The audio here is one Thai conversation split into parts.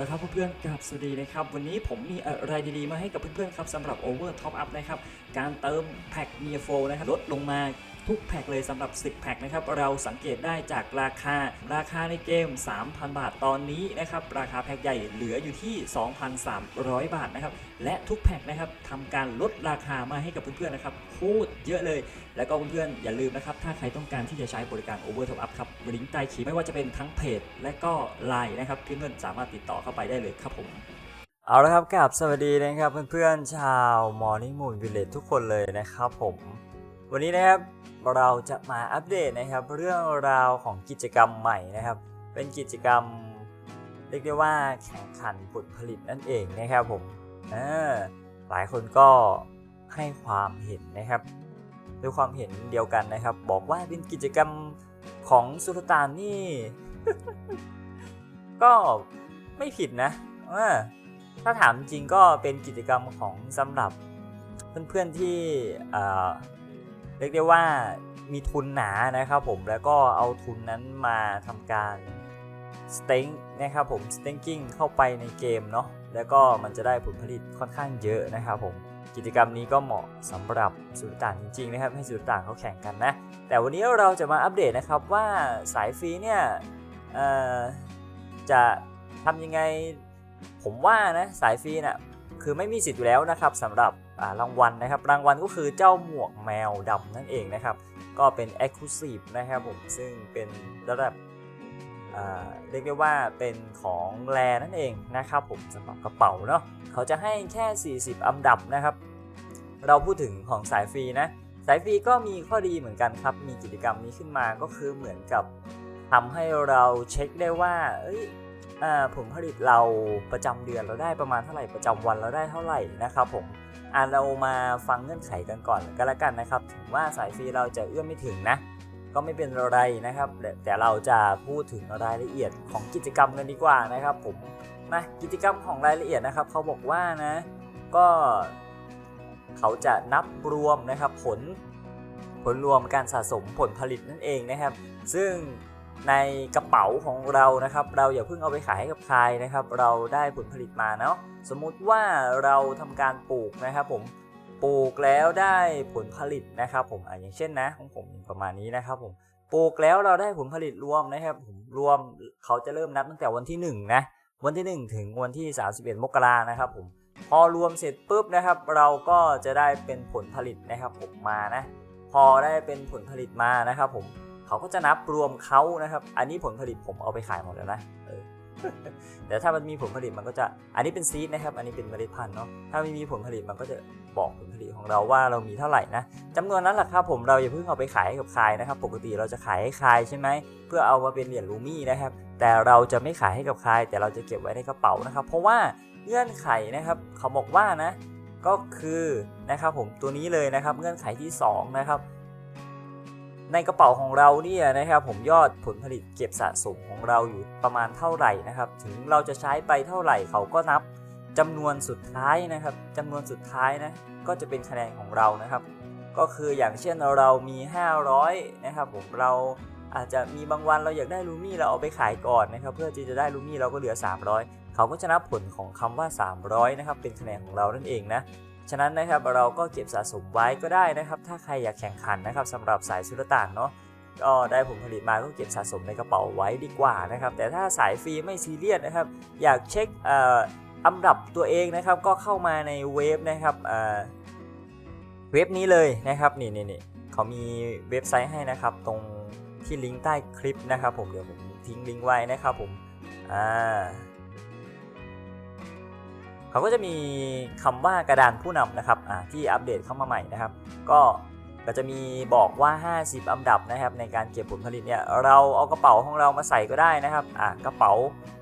ละครับเพื่อนๆกับสวัสดีนะครับ วันนี้ผมมีอะไรดีๆ มาให้กับเพื่อนๆครับสำหรับ Over Top Up นะครับ การเติมแพ็คเมียโฟนะครับลดลงมาทุกแพ็คเลยสำหรับ 10 แพ็คนะครับ เราสังเกตได้จากราคา ราคาในเกม 3,000 บาทตอนนี้นะครับ ราคาแพ็คใหญ่เหลืออยู่ที่ 2,300 บาทนะครับ และทุกแพ็คนะครับทำการลดราคามาให้กับเพื่อนๆนะครับโคตรเยอะเลย แล้วก็เพื่อนๆอย่าลืมนะครับ ถ้าใครต้องการที่จะใช้บริการ Over Top Up ครับลิงก์ใต้คลิปไม่ว่าจะเป็นทั้งเพจ และก็ไลน์นะครับเพื่อนๆสามารถติดต่อเข้าไปได้เลยครับผม เอาละครับกับสวัสดีนะครับเพื่อนๆชาว Morning Moon Village ทุกคนเลยนะครับผม วันนี้นะครับเราจะมาอัปเดตนะครับเรื่องราวของกิจกรรมใหม่นะครับ เป็นกิจกรรมเรียกได้ว่าแข่งขันผลผลิตนั่นเองนะครับผมหลายคนก็ให้ความเห็นนะครับด้วยความเห็นเดียวกันนะครับ บอกว่าเป็นกิจกรรมของสุลต่านนี่ ก็ ไม่ผิดนะอถ้าถามจริงก็เป็นกิจกรรมของสำหรับเพื่อนๆที่เรียกได้ว่ามีทุนหนานะครับผมแล้วก็เอาทุนนั้นมาทำการสเต็งนะครับผมสเต็งกิ้งเข้าไปในเกมเนาะแล้วก็มันจะได้ผลผลิตค่อนข้างเยอะนะครับผมกิจกรรมนี้ก็เหมาะสำหรับสุลต่านจริงๆนะครับให้สุลต่านเขาแข่งกันนะ แต่วันนี้เราจะมาอัปเดตนะครับว่าสายฟรีเนี่ยจะ ทำยังไงผมว่านะสายฟรีน่ะคือไม่มีสิทธิ์อยู่แล้วนะครับสำหรับรางวัลนะครับ รางวัลก็คือเจ้าหมวกแมวดำนั่นเองนะครับ ก็เป็น Exclusive นะครับผมซึ่งเป็นระดับเรียกได้ว่าเป็นของแรนั่นเองนะครับผมสำหรับกระเป๋าเนาะเขาจะให้แค่ 40 อันดับนะครับ เราพูดถึงของสายฟรีนะสายฟรีก็มีข้อดีเหมือนกันครับ มีกิจกรรมนี้ขึ้นมาก็คือเหมือนกับทำให้เราเช็คได้ว่าเอ้ยอ่า ผลผลิตเราประจำเดือนเราได้ประมาณเท่าไหร่ประจำวันเราได้เท่าไหร่นะครับผมอ่าเรามาฟังเงื่อนไขกันก่อนก็แล้วกันนะครับถึงว่าสายฟรีเราจะเอื้อมไม่ถึงนะ ก็ไม่เป็นไรนะครับแต่แต่เราจะพูดถึงรายละเอียดของกิจกรรมกันดีกว่านะครับ ผมนะกิจกรรมของรายละเอียดนะครับเขาบอกว่านะก็เขาจะนับรวมนะครับผลผลรวมการสะสมผลผลิตนั่นเองนะครับ ซึ่ง ในกระเป๋าของเรานะครับ เราอย่าเพิ่งเอาไปขายให้กับใครนะครับ เราได้ผลผลิตมาเนาะสมมุติว่าเราทำการปลูกนะครับผมปลูกแล้วได้ผลผลิตนะครับ ผมออย่างเช่นนะของผมประมาณนี้นะครับผมปลูกแล้วเราได้ผลผลิตรวมนะครับผมรวมเขาจะเริ่มนับตั้งแต่วันที่1นะวันที่ 1 ถึงวันที่ 31 มกรานะครับผมพอรวมเสร็จปุ๊บนะครับ เราก็จะได้เป็นผลผลิตนะครับผมมานะพอได้เป็นผลผลิตมานะครับผม เขาก็จะนับรวมเขานะครับ อันนี้ผลผลิตผมเอาไปขายหมดแล้วนะแต่ถ้ามันมีผลผลิตมันก็จะ อันนี้เป็นซีดนะครับ อันนี้เป็นเมล็ดพันธุ์เนาะ ถ้าไม่มีผลผลิตมันก็จะบอกผลผลิตของเราว่าเรามีเท่าไหร่นะจำนวนนั้นแหละครับผมเราอย่าเพิ่งเอาไปขายให้กับใครนะครับ ปกติเราจะขายให้ใครใช่ไหม เพื่อเอามาเป็นเหรียญลูมี่นะครับ แต่เราจะไม่ขายให้กับใคร แต่เราจะเก็บไว้ในกระเป๋านะครับ เพราะว่าเงื่อนไขนะครับเขาบอกว่านะ ก็คือนะครับผมตัวนี้เลยนะครับ เงื่อนไขที่สองนะครับ ในกระเป๋าของเราเนี่ยนะครับผมยอดผลผลิตเก็บสะสมของเราอยู่ประมาณเท่าไหร่นะครับ ถึงเราจะใช้ไปเท่าไหร่เขาก็นับจำนวนสุดท้ายนะครับจำนวนสุดท้ายนะก็จะเป็นคะแนนของเรานะครับ ก็คืออย่างเช่นเรามี 500นะครับผมเราอาจจะมีบางวันเราอยากได้ลูมี่เราเอาไปขายก่อนนะครับ เพื่อที่จะได้ลูมี่เราก็เหลือ 300 เขาก็จะนับผลของคำว่า 300นะครับเป็นคะแนนของเรานั่นเองนะ ฉะนั้นนะครับเราก็เก็บสะสมไว้ก็ได้นะครับ ถ้าใครอยากแข่งขันนะครับสำหรับสายสุลต่านเนาะก็ได้ผลผลิตมาก็เก็บสะสมในกระเป๋าไว้ดีกว่านะครับ แต่ถ้าสายฟรีไม่ซีเรียสนะครับ อยากเช็คอ,อ,อันดับตัวเองนะครับก็เข้ามาในเว็บนะครับเเว็บนี้เลยนะครับนี่นี่นี่เขามีเว็บไซต์ให้นะครับ ตรงที่ลิงก์ใต้คลิปนะครับ ผมเดี๋ยวผมทิ้งลิงก์ไว้นะครับผมอ่า เขาก็จะมีคำว่ากระดานผู้นำนะครับที่อัปเดตเข้ามาใหม่นะครับ ก็ก็จะมีบอกว่า 50 อันดับนะครับ ในการเก็บผลผลิตเนี่ยเราเอากระเป๋าของเรามาใส่ก็ได้นะครับอ่ากระเป๋า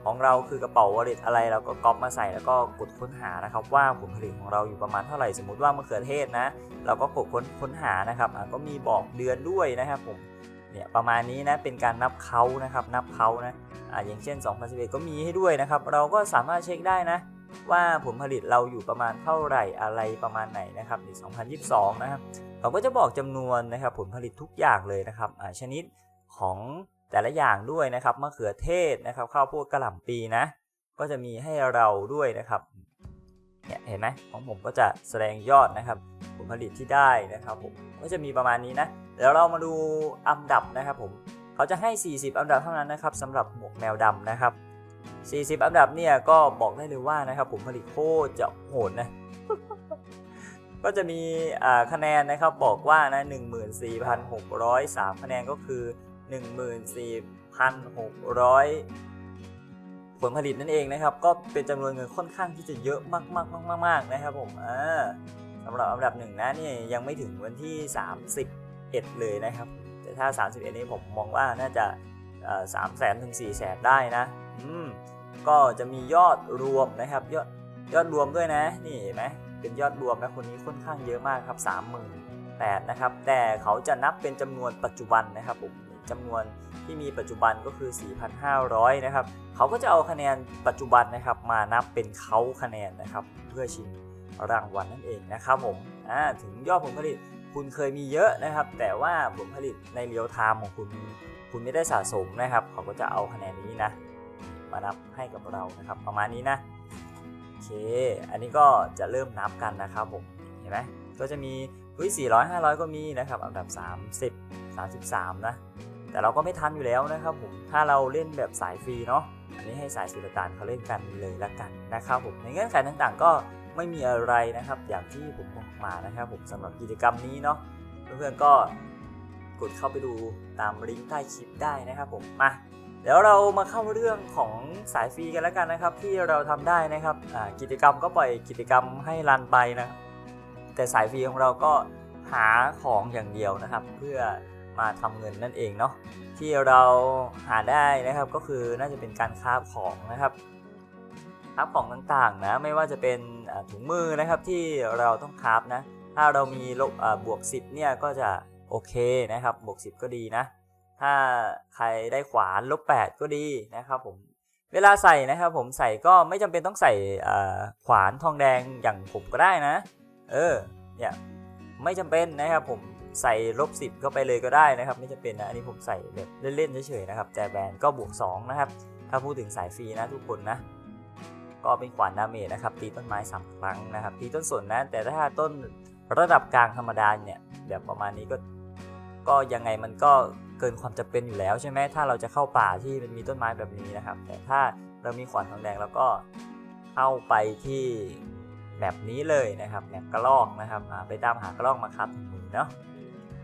ของเราคือกระเป๋าวอลเล็ตอะไรเราก็ก๊อปมาใส่แล้วก็กดค้นหานะครับ ว่าผลผลิตของเราอยู่ประมาณเท่าไหร่สมมุติว่ามะเขือเทศนะเราก็กดค้นค้นหานะครับอ่าก็มีบอกเดือนด้วยนะครับผมเนี่ยประมาณนี้นะเป็นการนับเขานะครับนับเขานะอ่าอย่างเช่น 2011 ก็มีให้ด้วยนะครับ เราก็สามารถเช็คได้นะ ว่าผลผลิตเราอยู่ประมาณเท่าไหร่อะไรประมาณไหนนะครับใน 2022 นะครับเขาก็จะบอกจำนวนนะครับผลผลิตทุกอย่างเลยนะครับชนิดของแต่ละอย่างด้วยนะครับมะเขือเทศนะครับข้าวโพดกระหล่ำปีนะ ก็จะมีให้เราด้วยนะครับเนี่ยเห็นไหมของผมก็จะแสดงยอดนะครับ ผลผลิตที่ได้นะครับผมก็จะมีประมาณนี้นะเดี๋ยวเรามาดูอันดับนะครับผมเขาจะให้ 40 อันดับเท่านั้นนะครับสำหรับหมวกแมวดำนะครับ 40 อันดับเนี่ยก็บอกได้เลยว่านะครับผลผลิตโคตรจะโหดนะ ก็จะมีคะแนนนะครับบอกว่านะ14,603 คะแนนก็คือ 14,600 ผลผลิตนั่นเองนะครับ ก็เป็นจำนวนเงินค่อนข้างที่จะเยอะมากมากมากมากนะครับผมอ่าสำหรับอันดับหนึ่งนะนี่ยังไม่ถึงวันที่ 31 เลยนะครับ แต่ถ้า 31 นี้ผมมองว่าน่าจะสามแสนถึงสี่แสนได้นะ อืม ก็จะมียอดรวมนะครับ ยอดยอดรวมด้วยนะ นี่เห็นไหมเป็นยอดรวมนะคนนี้ค่อนข้างเยอะมากครับ 38,000นะครับ แต่เขาจะนับเป็นจำนวนปัจจุบันนะครับผมจำนวนที่มีปัจจุบันก็คือ 4,500 นะครับ เขาก็จะเอาคะแนนปัจจุบันนะครับ มานับเป็นเขาคะแนนนะครับ เพื่อชิงรางวัลนั่นเองนะครับผมถึงยอดผลผลิตคุณเคยมีเยอะนะครับ แต่ว่าผลผลิตในเรียลไทม์ของคุณคุณไม่ได้สะสมนะครับ เขาก็จะเอาคะแนนนี้นะ มานับให้กับเรานะครับ ประมาณนี้นะโอเค อันนี้ก็จะเริ่มนับกันนะครับผมเห็นไหมก็จะมีวิ400 500 ก็มีนะครับอันดับ 30 33 นะ แต่เราก็ไม่ทันอยู่แล้วนะครับผมถ้าเราเล่นแบบสายฟรีเนาะอันนี้ให้สายสุลต่านเขาเล่นกันเลยละกันนะครับผมในเงื่อนไขต่างๆ ก็ไม่มีอะไรนะครับ อย่างที่ผมบอกมานะครับผมสำหรับกิจกรรมนี้เนาะเพื่อนๆก็กดเข้าไปดูตามลิงก์ใต้คลิปได้นะครับผมมา เดี๋ยวเรามาเข้าเรื่องของสายฟรีกันแล้วกันนะครับ ที่เราทำได้นะครับกิจกรรมก็ปล่อยกิจกรรมให้รันไปนะแต่สายฟรีของเราก็หาของอย่างเดียวนะครับ เพื่อมาทำเงินนั่นเองเนาะที่เราหาได้นะครับก็คือน่าจะเป็นการคราของนะครับคราของต่างๆนะไม่ว่าจะเป็นถุงมือนะครับที่เราต้องคราบนะถ้าเรามีลบบวก 10เนี่ยก็จะโอเคนะครับบวก 10 ก็ดีนะ ถ้าใครได้ขวานลบ8ก็ดีนะครับผมเวลาใส่นะครับผมใส่ก็ไม่จำเป็นต้องใส่ขวานทองแดงอย่างผมก็ได้นะ เออเนี่ยไม่จำเป็นนะครับผมใส่ลบสิบเข้าไปเลยก็ได้นะครับ ไม่จำเป็นนะอันนี้ผมใส่แบบเล่นๆเฉยๆนะครับแต่แบนก็บวก2นะครับถ้าพูดถึงสายฟรีนะทุกคนนะก็เป็นขวานดาเมจนะครับตีต้นไม้สามครั้งนะครับตีต้นสนนะแต่ถ้าต้นระดับกลางธรรมดาเนี่ยแบบประมาณนี้ก็ ก็ยังไงมันก็เกินความจำเป็นอยู่แล้วใช่ไหมถ้าเราจะเข้าป่าที่มันมีต้นไม้แบบนี้นะครับ แต่ถ้าเรามีขวานทองแดงแล้วก็เข้าไปที่แบบนี้เลยนะครับแบบกระลอกนะครับไปตามหากระลอกมาครับเนาะ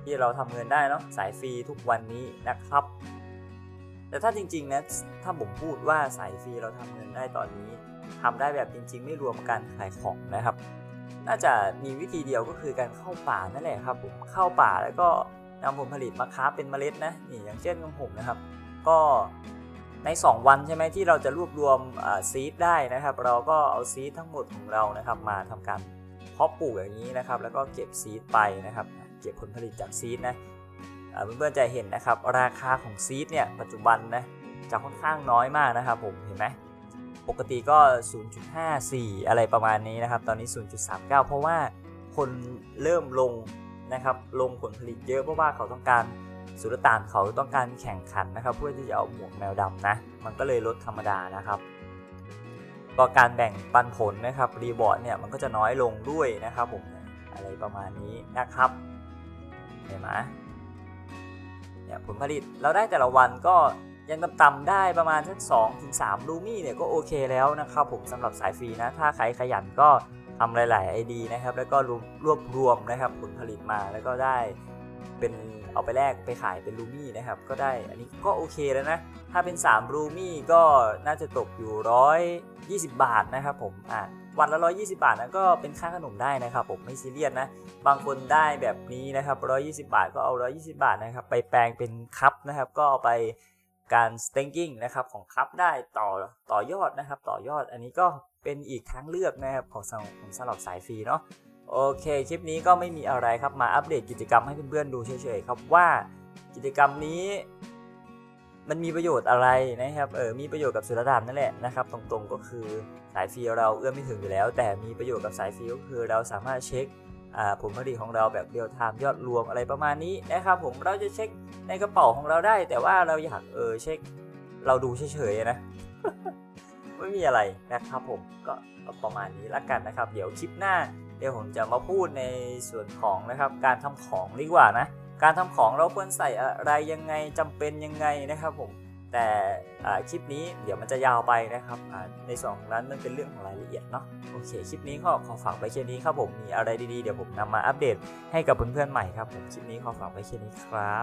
ที่เราทำเงินได้เนาะสายฟรีทุกวันนี้นะครับ แต่ถ้าจริงๆนะถ้าผมพูดว่าสายฟรีเราทำเงินได้ตอนนี้ทำได้แบบจริง ๆ ไม่รวมการขายของนะครับ น่าจะมีวิธีเดียวก็คือการเข้าป่านั่นแหละครับผมเข้าป่าแล้วก็ นำผลผลิตมาค้าเป็นเมล็ดนะนี่อย่างเช่นของผมนะครับ ก็ใน 2 วันใช่ไหมที่เราจะรวบรวมซีดได้นะครับ เราก็เอาซีดทั้งหมดของเรานะครับ มาทำการเพาะปลูกอย่างนี้นะครับ แล้วก็เก็บซีดไปนะครับ เก็บผลผลิตจากซีดนะเพื่อนๆจะเห็นนะครับ ราคาของซีดเนี่ยปัจจุบันนะจะค่อนข้างน้อยมากนะครับ ผมเห็นไหมปกติก็ 0.54 อะไรประมาณนี้นะครับ ตอนนี้ 0.39 เพราะว่าคนเริ่มลง นะครับลงผลผลิตเยอะเพราะว่าเขาต้องการสุลต่านเขาต้องการแข่งขันนะครับ เพื่อที่จะเอาหมวกแมวดำนะ มันก็เลยลดธรรมดานะครับก็การแบ่งปันผลนะครับรีบอร์ดเนี่ยมันก็จะน้อยลงด้วยนะครับผมอะไรประมาณนี้นะครับเห็นไหมเนี่ยผลผลิตเราได้แต่ละวันก็ยังต่ำๆได้ประมาณสัก2ถึง3ลูมี่เนี่ยก็โอเคแล้วนะครับผมสำหรับสายฟรีนะถ้าใครขยันก็ ทำหลายๆ ID นะครับ แล้วก็รวบรวมนะครับผลผลิตมาแล้วก็ได้เป็นเอาไปแลกไปขายเป็นรูมี่นะครับ ก็ได้อันนี้ก็โอเคแล้วนะ ถ้าเป็น 3 รูมี่ก็น่าจะตกอยู่ 120 บาทนะครับผมอะวันละ 120 บาทนะก็เป็นค่าขนมได้นะครับ ผมไม่ซีเรียสนะ บางคนได้แบบนี้นะครับ 120 บาทก็เอา 120 บาทนะครับ ไปแปลงเป็นคัพนะครับ ก็เอาไป การ staking นะครับของคัพได้ต่อต่อยอดนะครับ ต่อยอดอันนี้ก็เป็นอีกทางเลือกนะครับของสำหรับสายฟรีเนาะโอเค คลิปนี้ก็ไม่มีอะไรครับมาอัปเดตกิจกรรมให้เพื่อนๆดูเฉยๆครับว่ากิจกรรมนี้ มันมีประโยชน์อะไรนะครับเออมีประโยชน์กับสุรดานนั่นแหละนะครับ ตรงๆก็คือสายฟรีเราเอื้อมไม่ถึงอยู่แล้ว แต่มีประโยชน์กับสายฟรีก็คือเราสามารถเช็ค ผลผลิตของเราแบบเรียลไทม์ยอดรวมอะไรประมาณนี้นะครับผมเราจะเช็คในกระเป๋าของเราได้ แต่ว่าเราอยากเออเช็ค เราดูเฉยๆนะไม่มีอะไรนะครับผมก็ประมาณนี้ละกันนะครับ เดี๋ยวคลิปหน้า เดี๋ยวผมจะมาพูดในส่วนของนะครับการทำของดีกว่านะ การทำของเราควรใส่อะไรยังไงจำเป็นยังไงนะครับผม แต่คลิปนี้เดี๋ยวมันจะยาวไปนะครับในส่วนของนั้นมันเป็นเรื่องของรายละเอียดเนาะโอเคคลิปนี้ก็ขอฝากไว้แค่นี้ครับผมมีอะไรดีๆเดี๋ยวผมนำมาอัปเดตให้กับเพื่อนๆใหม่ครับผมคลิปนี้ขอฝากไว้แค่นี้ครับ